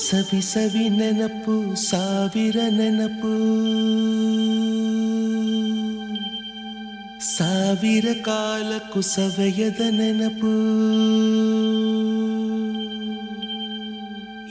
ಸವಿ ಸವಿ ನೆನಪು ಸಾವಿರ ನೆನಪು ಸಾವಿರ ಕಾಲಕ್ಕೂ ಸವೆಯದ ನೆನಪು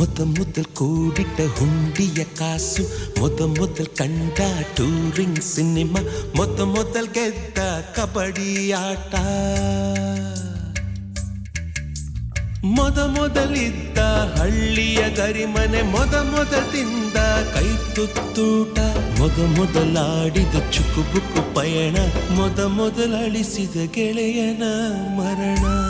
ಮೊದಲ್ ಕೂಡಿಟ್ಟ ಹುಂಡಿಯ ಕಾಸು ಮೊದಲ್ ಕಂಡ ಟೂರಿಂಗ್ ಸಿನಿಮಾ ಮೊದ ಮೊದಲ್ ಗೆದ್ದ ಕಬಡ್ಡಿ ಆಟ ಮೊದ ಮೊದಲಿದ್ದ ಹಳ್ಳಿಯ ಗರಿಮನೆ ಮೊದ ಮೊದಲಿಂದ ಕೈ ತುತ್ತೂಟ ಮೊದ ಮೊದಲಾಡಿದ ಪಯಣ ಮೊದ ಮೊದಲಳಿಸಿದ ಗೆಳೆಯನ ಮರಣ